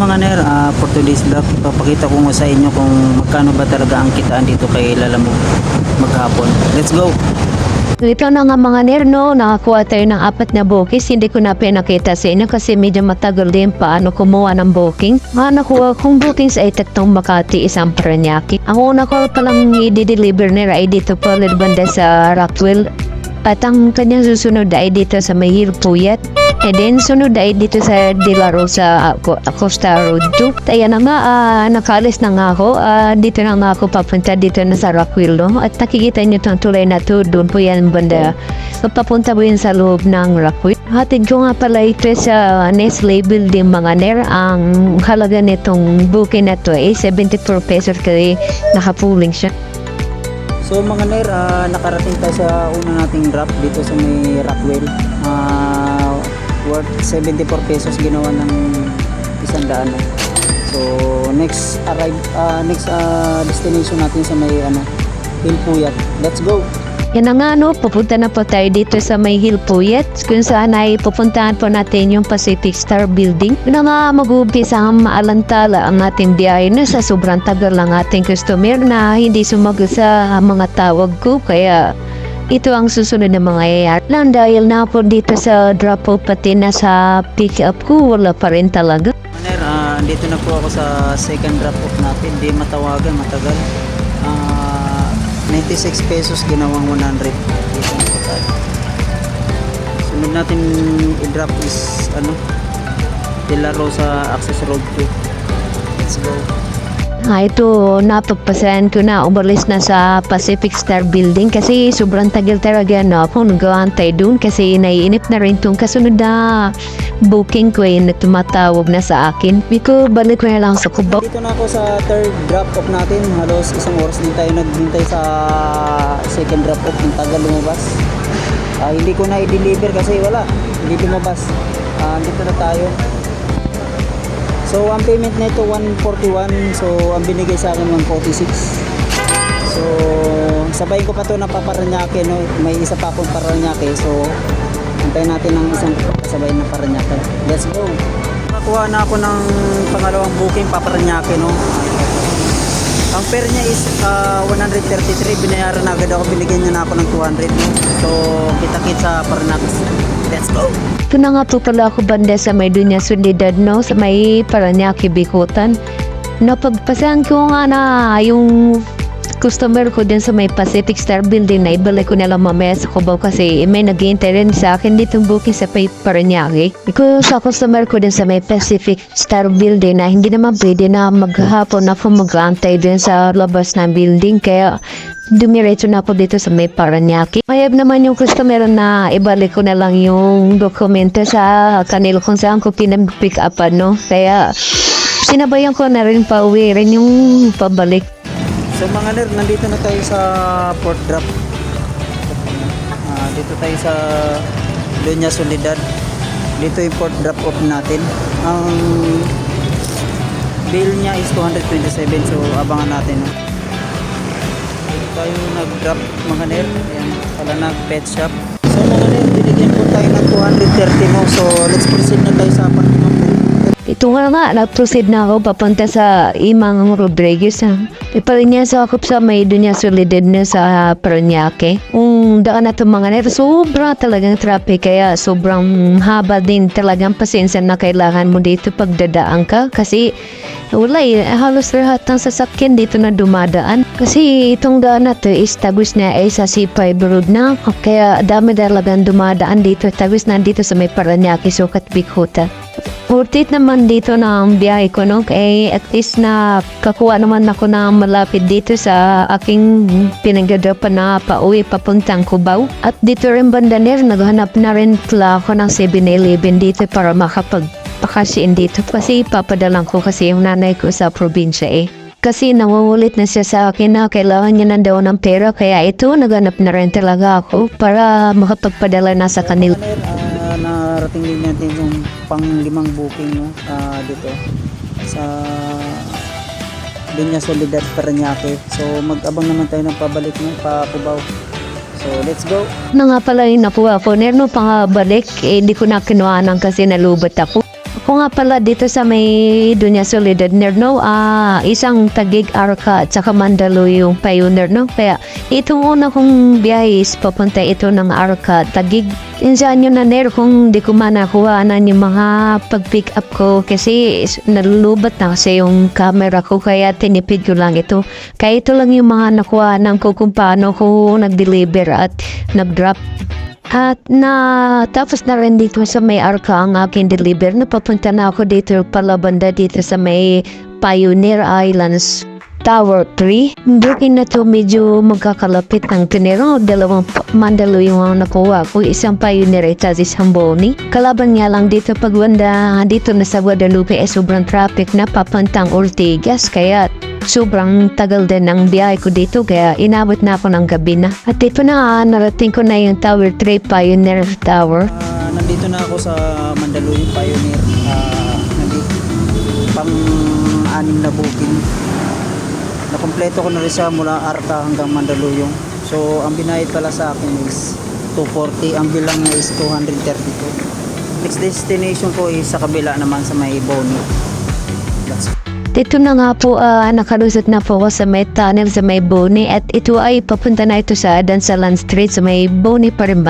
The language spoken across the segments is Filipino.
Mga ner, ah, for today's vlog, ipapakita ko nga sa inyo kung magkano ba talaga ang kitaan dito kay Lalamog maghapon. Let's go! Ito na nga mga nerno, nakakuha tayo ng apat na bookings. Hindi ko na pinakita sa inyo kasi medyo matagal din paano kumuha ng booking. Nga nakuha kong bookings ay tatlong Makati, isang Paranaque. Ang una ko palang i-deliver nila ay dito po banda sa Rockwell. At ang kanyang susunod ay dito sa Mahir Puyat. And then sunod ay dito sa De La Rosa Co- Costa Road 2. Kaya na nga, ah, nakaalis na nga ako. Ah, dito na nga ako papunta dito na sa Rockwell. No? At nakikita niyo itong tulay na to. Doon po yan banda. Papunta po yan sa loob ng Rockwell. Hatid ko nga pala ito sa Nestle Building mga ner. Ang halaga nitong booking na to ay 74 pesos kasi nakapuling siya. So mga ner, ah, nakarating tayo sa una nating drop dito sa may Rockwell. Ah, worth 74 pesos ginawa ng isang daan. So next arrive ah, next ah, destination natin sa may ano Hilpuyat. Let's go. Yan na nga no, pupunta na po tayo dito sa may Hill Puyat kung saan ay pupuntahan po natin yung Pacific Star Building. Yun na nga mag-uumpisa ang maalantala ang ating biyahe na sa sobrang tagal ng ating customer na hindi sumagot sa mga tawag ko kaya ito ang susunod na mangyayari lang dahil na po dito sa drop off pati na sa pick up ko wala pa rin talaga. Mga ner, ah, dito na po ako sa second drop off natin. Di matawagan, matagal. Ah, 96 pesos ginawang 100. Dito na. Sunod natin i-drop is ano De La Rosa Access Road 2. Let's go. Ah, ito, napagpasayan ko na umalis na sa Pacific Star Building kasi sobrang tagal talaga na ako nag-aantay dun kasi naiinip na rin tong kasunod na booking ko eh, na tumatawag na sa akin. Biko, balik ko na lang sa Cubao. Dito na ako sa third drop off natin. Halos isang oras din tayo naghintay sa second drop off. Ang tagal lumabas. Ah, hindi ko na i-deliver kasi wala. Hindi lumabas. Ah, dito na tayo. So, ang payment nito 141. So, ang binigay sa akin 146. So, sabayin ko pa to na paparanyake. No? May isa pa akong paranyake. So, antayin natin ng isang kasabay na paranyake. Let's go! Nakuha na ako ng pangalawang booking paparanyake. No? Ang fare niya is ah, 133. Binayaran na agad ako. Binigyan niya na ako ng 200. No? So, kita-kit sa Paranaque. Let's go! Ito na nga po pala ako banda sa may Dunya Solidad, no? Sa may Paranaque, Bikutan. Napagpasahan ko nga na yung customer ko din sa may Pacific Star Building na ibalik ko na lang mamaya sa Cubao kasi may naghihintay rin sa akin ditong booking sa may Paranaque. Iko sa customer ko din sa may Pacific Star Building na hindi naman pwede na maghapon ako mag-aantay din sa labas ng building kaya dumiretso na ako dito sa may Paranaque. Mayab naman yung customer na ibalik ko na lang yung dokumento sa kanila kung saan ko pinag-pick upan, no? Kaya sinabayan ko na rin pa uwi rin yung pabalik. So mga nerd, nandito na tayo sa port drop. Ah, dito tayo sa Doña Soledad. Dito yung port drop off natin. Ang bill niya is 227 so abangan natin. Dito tayo nag-drop mga nerd. Ayan, pala nag pet shop. So mga nerd, binigyan po tayo ng 230 mo. So let's proceed na tayo sa lot. Ito nga nga, nag-proceed na ako papunta sa Imang Rodriguez. Ha. Ipalinyasa ako sa may dunya solidad na sa Paranaque. Kung daan na ito mga nero, sobra talagang traffic kaya sobrang haba din talagang pasensya na kailangan mo dito pagdadaan ka kasi wala eh, halos lahat ng sasakyan dito na dumadaan. Kasi itong daan na to is tagos na ay sa C5 road na. Kaya dami talagang dumadaan dito. Tagos na dito sa may Paranaque, Sukat, Bicota. Urtit naman dito ang biyahe ko, no? Kaya at least na kakuha naman ako na malapit dito sa aking pinagdadapan na pauwi papuntang Cubao. At dito rin bandaner, naghanap na rin pala ako ng 7-Eleven dito para makapag pakasiin dito kasi papadalang ko kasi yung nanay ko sa probinsya eh. Kasi nangungulit na siya sa akin na kailangan niya na daw ng pera kaya ito naganap na rin talaga ako para makapagpadala na sa kanila. Narating din natin yung pang limang booking no, ah, dito sa Dunya Solidad Paranaque. So mag-abang naman tayo ng pabalik no, pa Cubao. So let's go. Nga pala yung nakuha ko. Nerno pa nga balik, eh, hindi ko na kinuhanan kasi nalubat ako. Ako nga pala dito sa may Dunya Soledad no, ah, isang tagig Arca at saka Mandaluyong Pioneer no. Kaya itong una kong biyahe is papunta ito ng Arca, tagig. Insaan nyo na ner kung di ko man nakuha na yung mga pag-pick up ko kasi nalulubat na kasi yung camera ko kaya tinipid ko lang ito. Kaya ito lang yung mga nakuha ng ko kung paano ko nag-deliver at nag-drop at na tapos na rin dito sa may arka ang aking deliver. Napapunta na ako dito pala banda dito sa may Pioneer Islands Tower 3. Booking na to medyo magkakalapit ng tinero. Dalawang mandalo yung mga nakuha ko. Isang Pioneer at isang Boni. Kalaban nga lang dito pag banda dito na sa Guadalupe eh sobrang traffic na papuntang Ortigas. Kaya sobrang tagal din ng biyahe ko dito kaya inabot na ako ng gabi na. At dito na ah, narating ko na yung Tower 3 Pioneer Tower. Ah, nandito na ako sa Mandaluyong Pioneer. Ah, nandito pang anim na booking. Nakompleto ko na rin siya mula Arca hanggang Mandaluyong. So, ang binayad pala sa akin is 240. Ang bilang niya is 232. Next destination ko is sa kabila naman sa may Boni. That's Dito na nga po ah, nakalusot na po ako sa may tunnel sa may Boni at ito ay papunta na ito sa Dansalan Street sa may Boni pa rin.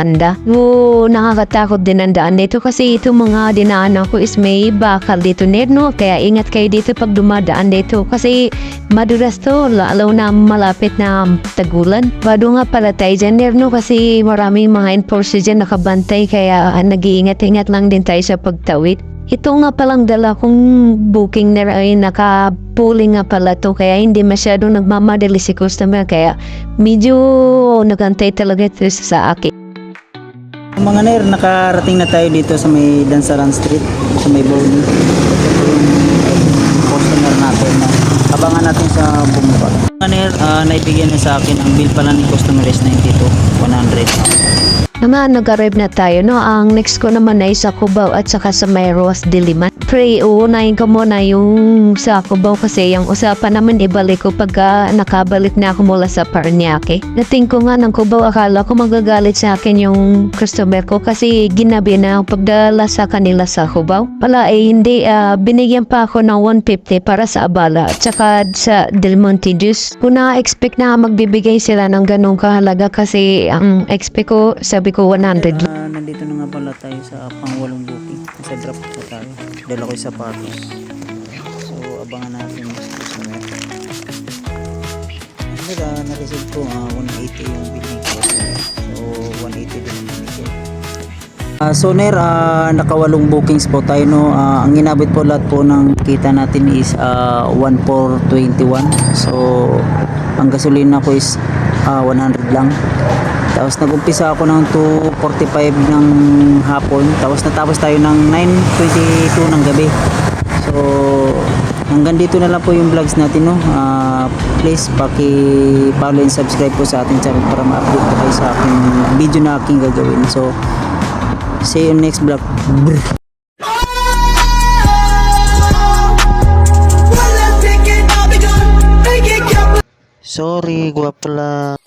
Oo, nakakatakot din ang daan dito kasi ito mga dinaanan ko is may bakal dito no kaya ingat kayo dito pag dumadaan dito kasi madulas to lalo na malapit na tagulan. Bado nga pala tayo dyan no kasi maraming mga enforcer dyan nakabantay kaya ah, nag-iingat-ingat lang din tayo sa pagtawid. Ito nga palang dala kong booking na ay naka-pooling nga pala to kaya hindi masyadong nagmamadali si customer kaya medyo nagantay talaga ito sa akin. Mga nair, nakarating na tayo dito sa may Dansaran Street, sa may yung customer natin na abangan natin sa bumaba. Mga nair, ah, naibigyan na sa akin ang bill pala ni customer is 92, 100. Naman, nag-arrive na tayo, no? Ang next ko naman ay sa Cubao at saka sa may Roas Diliman. Pre, uunahin ko muna yung sa Cubao kasi yung usapan naman ibalik ko pagka nakabalik na ako mula sa Paranaque. Nating ko nga ng Cubao, akala ko magagalit sa akin yung customer ko kasi ginabi na pagdala sa kanila sa Cubao. Pala eh, hindi, ah, binigyan pa ako ng 150 para sa Abala at sa Del Monte Juice. Kung na-expect na magbibigay sila ng ganong kahalaga kasi ang expect ko, sabi ko 100 Ah, nandito na nga pala tayo sa pangwalong booking. Nasa drop po tayo. Dala ko yung sapatos. So, abangan natin customer. Ano na-receive ko ah, 180 yung bill ko. So, 180 din yung binigay. Ah, so Ner, ah, nakawalong bookings po tayo no. Ah, ang inabot po lahat po ng kita natin is ah, 1421. So ang gasolina ko is ah, 100 lang. Tapos nag-umpisa ako ng 2.45 ng hapon. Tapos natapos tayo ng 9.22 ng gabi. So, hanggang dito na lang po yung vlogs natin, no? Ah, please, paki-follow and subscribe po sa ating channel para ma-update po kayo sa aking video na aking gagawin. So, see you next vlog. Brr. Sorry, guwapa lang.